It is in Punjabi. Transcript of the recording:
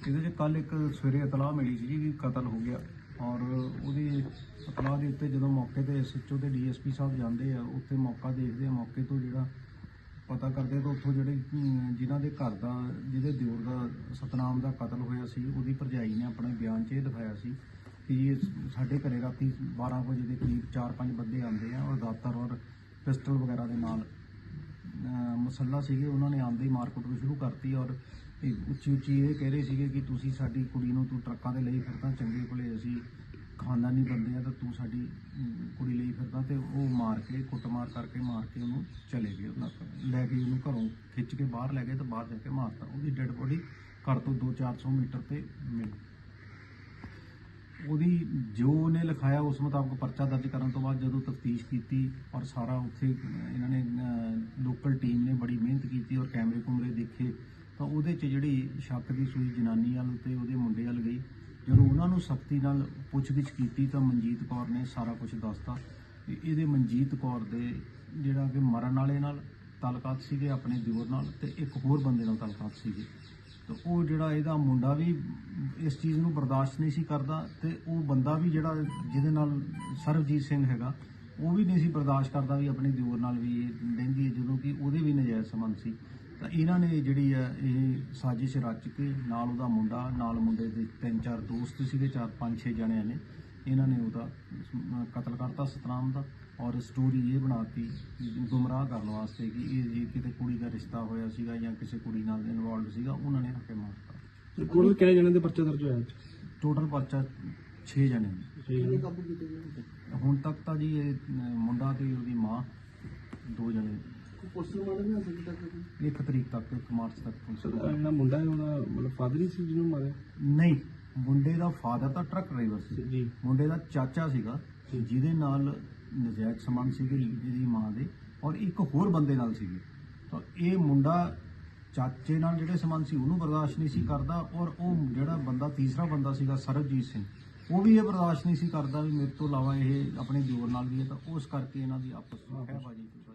ਇਹਦੇ 'ਚ ਕੱਲ ਇੱਕ ਸਵੇਰੇ ਇਤਲਾਹ ਮਿਲੀ ਸੀ ਜੀ ਵੀ ਕਤਲ ਹੋ ਗਿਆ ਔਰ ਉਹਦੀ ਇਤਲਾਹ ਦੇ ਉੱਤੇ ਜਦੋਂ ਮੌਕੇ ਤੇ ਐਸਐਚਓ ਤੇ ਡੀਐਸਪੀ ਸਾਹਿਬ ਜਾਂਦੇ ਆ ਉੱਥੇ ਮੌਕਾ ਦੇਖਦੇ ਆ ਮੌਕੇ ਤੋਂ ਜਿਹੜਾ ਪਤਾ ਕਰਦੇ ਤਾਂ ਉੱਥੋਂ ਜਿਹੜੇ ਅਮ, ਜਿਨ੍ਹਾਂ ਦੇ ਘਰ ਦਾ ਜਿਹਦੇ ਦਿਓਰ ਦਾ ਸਤਨਾਮ ਦਾ ਕਤਲ ਹੋਇਆ ਸੀ ਉਹਦੀ ਭਰਜਾਈ ਨੇ ਆਪਣੇ ਬਿਆਨ 'ਚ ਇਹ ਦਿਖਾਇਆ ਸੀ ਕਿ ਇਹ ਸਾਡੇ ਘਰੇ ਰਾਤੀ 12 ਵਜੇ ਦੇ ਕਰੀਬ 4-5 ਬੰਦੇ ਆਉਂਦੇ ਆ ਔਰ ਦਾਤਰ ਔਰ ਪਿਸਟਲ ਵਗੈਰਾ ਦੇ ਨਾਲ ਮਸੱਲਾ ਸੀਗੇ, ਉਹਨਾਂ ਨੇ ਆਂਦੇ ਹੀ ਮਾਰਕੀਟ ਨੂੰ ਸ਼ੁਰੂ ਕਰਤੀ ਔਰ ਇਹ ਉੱਚੀ ਉੱਚੀ ਇਹ ਕਹਿ ਰਹੇ ਸੀਗੇ ਕਿ ਤੁਸੀਂ ਸਾਡੀ ਕੁੜੀ ਨੂੰ ਤੂੰ ਟਰੱਕਾਂ ਤੇ ਲਈ ਫਿਰਦਾ, ਚੰਗੇ ਭਲੇ ਅਸੀਂ ਖਾਨਦਾਨੀ ਬੰਦੇ ਆ ਤਾਂ ਤੂੰ ਸਾਡੀ ਕੁੜੀ ਲਈ ਫਿਰਦਾ ਤੇ ਉਹ ਮਾਰ ਕੇ, ਕੁੱਟਮਾਰ ਕਰਕੇ ਮਾਰ ਕੇ ਉਹਨੂੰ ਚਲੇ ਗਏ, ਉਹਨਾਂ ਲੈ ਕੇ ਉਹਨੂੰ ਘਰੋਂ ਖਿੱਚ ਕੇ ਬਾਹਰ ਲੈ ਗਏ ਤੇ ਬਾਹਰ ਜਾ ਕੇ ਮਾਰਤਾ। ਉਹਦੀ ਡੈੱਡ ਬੋਡੀ ਘਰ ਤੋਂ 2-400 ਮੀਟਰ ਤੇ ਮਿਲੀ। ਉਹਦੀ ਜੋ ਉਹਨੇ ਲਿਖਾਇਆ ਉਸ ਮੁਤਾਬਕ ਪਰਚਾ ਦਰਜ ਕਰਨ ਤੋਂ ਬਾਅਦ ਜਦੋਂ ਤਫਤੀਸ਼ ਕੀਤੀ ਔਰ ਸਾਰਾ ਉੱਥੇ, ਇਹਨਾਂ ਨੇ ਲੋਕਲ ਟੀਮ ਨੇ ਬੜੀ ਮਿਹਨਤ ਕੀਤੀ ਔਰ ਕੈਮਰੇ ਕੁਮਰੇ ਦੇਖੇ, ਤਾਂ ਉਹਦੇ 'ਚ ਜਿਹੜੀ ਸ਼ੱਕ ਦੀ ਸੂਈ ਜਨਾਨੀ ਵੱਲ ਤੇ ਉਹਦੇ ਮੁੰਡੇ ਵੱਲ ਗਈ। ਜਦੋਂ ਉਹਨਾਂ ਨੂੰ ਸਖਤੀ ਨਾਲ ਪੁੱਛਗਿੱਛ ਕੀਤੀ ਤਾਂ ਮਨਜੀਤ ਕੌਰ ਨੇ ਸਾਰਾ ਕੁਝ ਦੱਸਤਾ। ਇਹਦੇ ਮਨਜੀਤ ਕੌਰ ਦੇ ਜਿਹੜਾ ਕਿ ਮਰਨ ਵਾਲੇ ਨਾਲ ਤਾਲੁਕਾਤ ਸੀਗੇ, ਆਪਣੇ ਦਿਓਰ ਨਾਲ, ਤੇ ਇੱਕ ਹੋਰ ਬੰਦੇ ਨਾਲ ਤਾਲੁਕਾਤ ਸੀਗੇ। ਤੇ ਉਹ ਜਿਹੜਾ ਇਹਦਾ ਮੁੰਡਾ ਵੀ ਇਸ ਚੀਜ਼ ਨੂੰ ਬਰਦਾਸ਼ਤ ਨਹੀਂ ਸੀ ਕਰਦਾ ਤੇ ਉਹ ਬੰਦਾ ਵੀ ਜਿਹੜਾ ਜਿਹਦੇ ਨਾਲ ਸਰਬਜੀਤ ਸਿੰਘ ਹੈਗਾ, ਉਹ ਵੀ ਨਹੀਂ ਸੀ ਬਰਦਾਸ਼ਤ ਕਰਦਾ ਵੀ ਆਪਣੀ ਦਿਓਰ ਨਾਲ ਵੀ ਇਹ ਰਹਿੰਦੀ ਹੈ, ਜਦੋਂ ਕਿ ਉਹਦੇ ਵੀ ਨਜਾਇਜ਼ ਸੰਬੰਧ ਸੀ। ਤਾਂ ਇਹਨਾਂ ਨੇ ਜਿਹੜੀ ਹੈ ਇਹ ਸਾਜ਼ਿਸ਼ ਰਚ ਕੇ ਨਾਲ ਉਹਦਾ ਮੁੰਡਾ, ਨਾਲ ਮੁੰਡੇ ਦੇ ਤਿੰਨ ਚਾਰ ਦੋਸਤ ਸੀਗੇ, ਚਾਰ ਪੰਜ ਛੇ ਜਣਿਆਂ ਨੇ। ਇਹਨਾਂ ਨੇ ਉਹਦਾ ਕਤਲ ਕਰਤਾ ਸਤਨਾਮ ਦਾ ਔਰ ਸਟੋਰੀ ਇਹ ਬਣਾਤੀ ਗੁੰਮਰਾਹ ਕਰਨ ਵਾਸਤੇ ਕਿ ਇਹ ਜੀ ਕਿਤੇ ਕੁੜੀ ਦਾ ਰਿਸ਼ਤਾ ਹੋਇਆ ਸੀਗਾ ਜਾਂ ਕਿਸੇ ਕੁੜੀ ਨਾਲ ਇਨਵੋਲਡ ਸੀਗਾ ਉਹਨਾਂ ਨੇ ਆ ਕੇ ਮਾਰਤਾ ਕੋਲ ਕਿਹੜੇ ਜਣੇ ਦੇ ਪਰਚਾ ਦਰਜ ਹੋਇਆ ਟੋਟਲ ਪਰਚਾ 6 ਜਣੇ ਹੁਣ ਤੱਕ ਤਾਂ ਜੀ ਇਹ ਮੁੰਡਾ ਤੇ ਉਹਦੀ ਮਾਂ ਦੋ ਜਣੇ। ਇੱਕ ਤਰੀਕ ਤੱਕ ਇੱਕ ਮਾਰਚ ਤੱਕ ਪੁਲਿਸ ਨੂੰ- ਜਿਹੜਾ ਮੁੰਡਾ ਹੈ ਉਹਦਾ ਮਤਲਬ ਫਾਦਰ ਹੀ ਸੀ ਜਿਹਨੂੰ ਮਾਰਿਆ? ਨਹੀਂ ਮੁੰਡੇ ਦਾ ਫਾਦਰ ਤਾਂ ਟਰੱਕ ਡਰਾਈਵਰ ਸੀ। ਜੀ। ਮੁੰਡੇ ਦਾ ਚਾਚਾ ਸੀਗਾ ਜਿਹਦੇ ਨਾਲ ਨਜਾਇਜ਼ ਸੰਬੰਧ ਸੀਗੇ ਜਿਹਦੀ ਮਾਂ ਦੇ ਔਰ ਇੱਕ ਹੋਰ ਬੰਦੇ ਨਾਲ ਸੀਗੇ। ਤਾਂ ਇਹ ਮੁੰਡਾ ਚਾਚੇ ਨਾਲ ਜਿਹੜੇ ਸੰਬੰਧ ਸੀ ਉਹਨੂੰ ਬਰਦਾਸ਼ਤ ਨਹੀਂ ਸੀ ਕਰਦਾ ਔਰ ਉਹ ਜਿਹੜਾ ਬੰਦਾ ਤੀਸਰਾ ਬੰਦਾ ਸੀਗਾ ਸਰਬਜੀਤ ਸਿੰਘ ਉਹ ਵੀ ਇਹ ਬਰਦਾਸ਼ਤ ਨਹੀਂ ਸੀ ਕਰਦਾ ਵੀ ਮੇਰੇ ਤੋਂ ਇਲਾਵਾ ਇਹ ਆਪਣੇ ਦਿਓਰ ਨਾਲ ਵੀ ਹੈ ਤਾਂ ਉਸ ਕਰਕੇ ਇਹਨਾਂ ਦੀ ਆਪਸ ਵਿੱਚ ਖਹਿਬਾਜ਼ੀ ਹੋਈ।